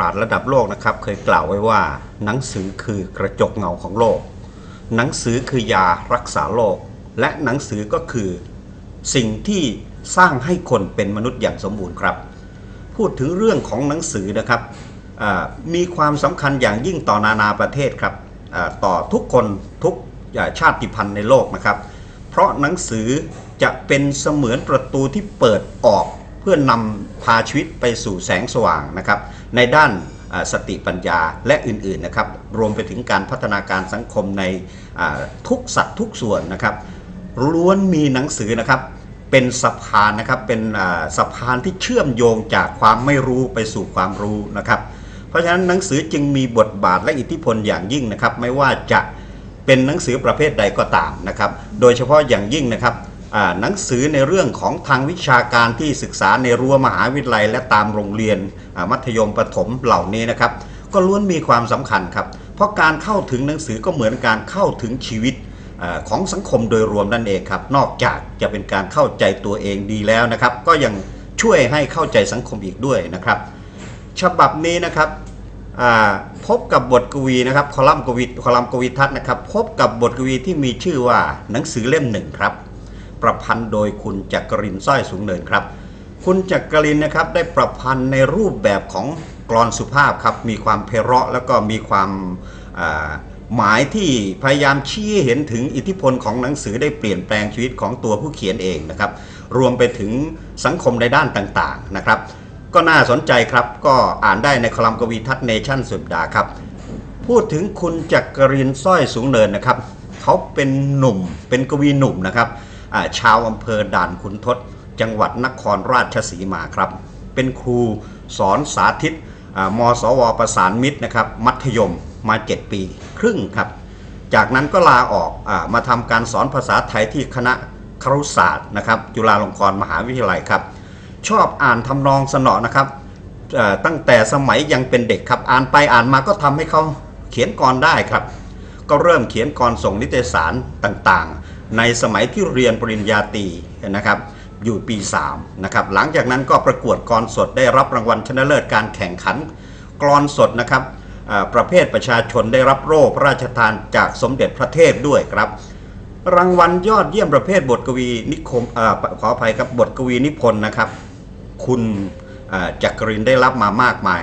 ราชระดับโลกนะครับ เคยกล่าวไว้ว่า หนังสือคือกระจกเงาของโลก หนังสือคือยารักษาโลก และหนังสือก็คือ สิ่งที่สร้างให้คนเป็นมนุษย์อย่างสมบูรณ์ครับ พูดถึงเรื่องของหนังสือนะครับมีความสำคัญอย่างยิ่งต่อนานาประเทศครับต่อทุกคนทุกาชาติพันธุ์ในโลกนะครับ เพราะหนังสือจะเป็นเสมือนประตูที่เปิดออกเพื่อนำพาชีวิตไปสู่แสงสว่างนะครับ ในด้านสติปัญญาและอื่นๆนะครับรวมไปถึงการพัฒนาการสังคมในทุกสัตว์ทุกส่วนนะครับล้วนมีหนังสือนะครับเป็นสะพานนะครับเป็นสะพานที่เชื่อมโยงจากความไม่รู้ไปสู่ความรู้นะครับ เพราะฉะนั้นหนังสือจึงมีบทบาทและอิทธิพลอย่างยิ่งนะครับ ไม่ว่าจะเป็นหนังสือประเภทใดก็ตามนะครับ โดยเฉพาะอย่างยิ่งนะครับ หนังสือในเรื่องของทางวิชาการที่ศึกษาในรั้วมหาวิทยาลัย และตามโรงเรียนมัธยมประถมเหล่านี้นะครับ ก็ล้วนมีความสำคัญครับ เพราะการเข้าถึงหนังสือก็เหมือนการเข้าถึงชีวิตอของสังคมโดยรวมนั่นเองครับ นอกจากจะเป็นการเข้าใจตัวเองดีแล้วนะครับ ก็ยังช่วยให้เข้าใจสังคมอีกด้วยนะครับ ฉบับนี้นะครับพบกับบทกวีนะครับ คอลัมน์กวีคอลัมน์กวีทัศน์นะครับ พบกับบทกวีที่มีชื่อว่าหนังสือเล่มหนึ่งครับ ประพันธ์โดยคุณจักรินสร้อยสูงเนินครับ คุณจักรินนะครับได้ประพันธ์ในรูปแบบของกลอนสุภาพครับมีความไพเราะแล้วก็มีความหมายที่พยายามชี้เห็นถึงอิทธิพลของหนังสือได้เปลี่ยนแปลงชีวิตของตัวผู้เขียนเองนะครับรวมไปถึงสังคมในด้านต่างๆนะครับ ก็น่าสนใจครับก็อ่านได้ในคอลัมน์กวีทัศน์เนชั่นสุดดาครับ พูดถึงคุณจักรินสร้อยสูงเนินนะครับ เขาเป็นหนุ่มเป็นกวีหนุ่มนะครับ ชาวอำเภอด่านขุนทด จังหวัดนครราชสีมาครับ เป็นครูสอนสาธิตมสวประสานมิตรนะครับ มัธยมมา 7 ปีครึ่งครับ จากนั้นก็ลาออกอมาทำการสอนภาษาไทยที่คณะครุศาสตร์นะครับ จุฬาลงกรณ์มหาวิทยาลัยครับ ชอบอ่านทำนองสนอนะครับตั้งแต่สมัยยังเป็นเด็กครับ อ่านไปอ่านมาก็ทำให้เขาเขียนกรได้ครับ ก็เริ่มเขียนกรส่งนิตยสารต่างๆ ในสมัยที่เรียนปริญญาตรีนะครับอยู่ปี3นะครับหลังจากนั้นก็ประกวดกรสดได้รับรางวัลชนะเลิศการแข่งขันกรอนสดนะครับประเภทประชาชนได้รับโล่พระราชทานจากสมเด็จพระเทพด้วยครับ รางวัลยอดเยี่ยมประเภทบทกวีนิคมอขออภัยครับบทกวีนิพนธ์นะครับ คุณจักรินได้รับมามากมาย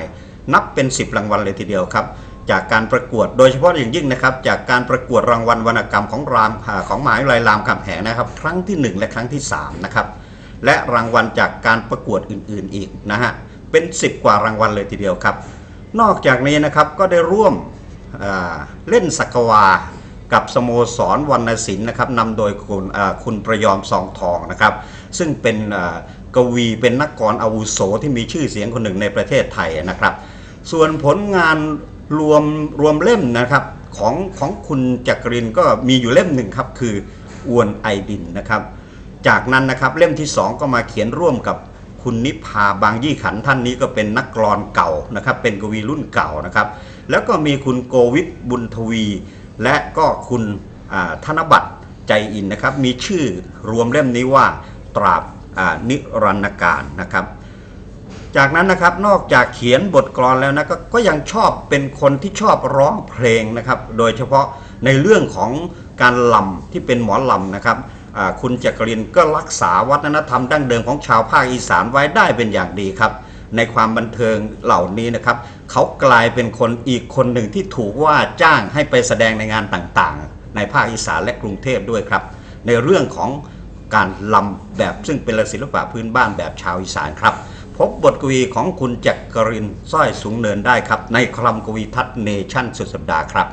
นับเป็น 10 รางวัลเลยทีเดียวครับ จากการประกวด โดยเฉพาะอย่างยิ่งนะครับ จากการประกวดรางวัลวรรณกรรมของรามของมหาวิทยาลัยรามคำแหงนะครับ ครั้งที่ 1 และครั้งที่3นะครับและรางวัลจากการประกวดอื่น ๆ อีกนะฮะเป็น 10 กว่ารางวัลเลยทีเดียวครับ นอกจากนี้นะครับก็ได้ร่วมเล่นสักวากับสโมสรวรรณศิลป์นะครับนำโดยคุณคุณประยอมซองทองนะครับ ซึ่งเป็นกวีเป็นนักกรอาวุโสที่มีชื่อเสียงคนหนึ่งในประเทศไทยนะครับ ส่วนผลงาน รวมรวมเล่มนะครับของของคุณจักรินก็มีอยู่เล่มหนึ่งครับ คืออวนไอดินนะครับ จากนั้นนะครับเล่มที่ 2 ก็มาเขียนร่วมกับคุณนิพาบางยี่ขันท่านนี้ก็เป็นนักกลอนเก่านะครับ เป็นกวีรุ่นเก่านะครับ แล้วก็มีคุณโกวิทบุญทวี และก็คุณธนบัตรใจอินนะครับ มีชื่อรวมเล่มนี้ว่าตราบนิรันดร์การนะครับ จากนั้นนะครับนอกจากเขียนบทกลอนแล้วนะกก็ยังชอบเป็นคนที่ชอบร้องเพลงนะครับ โดยเฉพาะในเรื่องของการลำที่เป็นหมอลำนะครับคุณจักรินก็รักษาวัฒนธรรมดั้งเดิมของชาวภาคอีสานไว้ได้เป็นอย่างดีครับ ในความบันเทิงเหล่านี้นะครับ เขากลายเป็นคนอีกคนหนึ่งที่ถูกว่าจ้างให้ไปแสดงในงานต่างๆ ในภาคอีสานและกรุงเทพด้วยครับ ในเรื่องของการลำแบบซึ่งเป็นศิลปะพื้นบ้านแบบชาวอีสานครับ พบบทกวีของคุณแจ็คกรินสร้อยสูงเนินได้ครับ ในคลัมกวีทัศน์เนชั่นสุดสัปดาห์ครับ